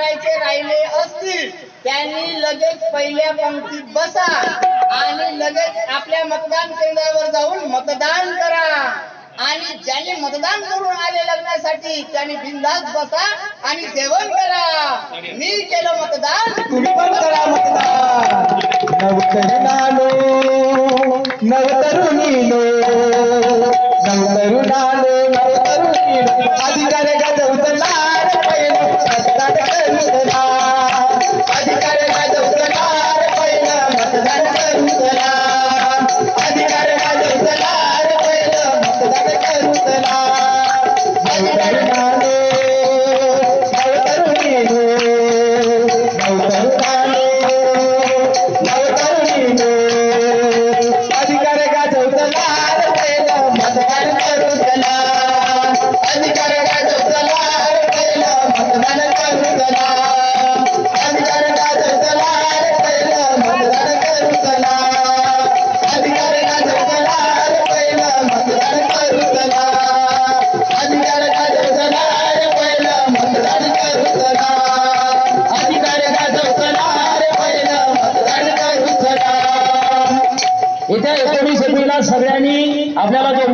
करायचे राहिले असतील त्यांनी लगेच पहिल्या पंक्तीत बसा आणि लगेच आपल्या मतदान केंद्रावर जाऊन मतदान करा. आणि ज्यांनी मतदान करून आले लग्नासाठी त्यांनी बिंदास बसा आणि जेवण करा. मी केलं मतदान तुम्ही पण करा मतदान. नवतरुणानो नवतरुणीनो येत्या एकोणीस एप्रिलला सगळ्यांनी आपल्याला जो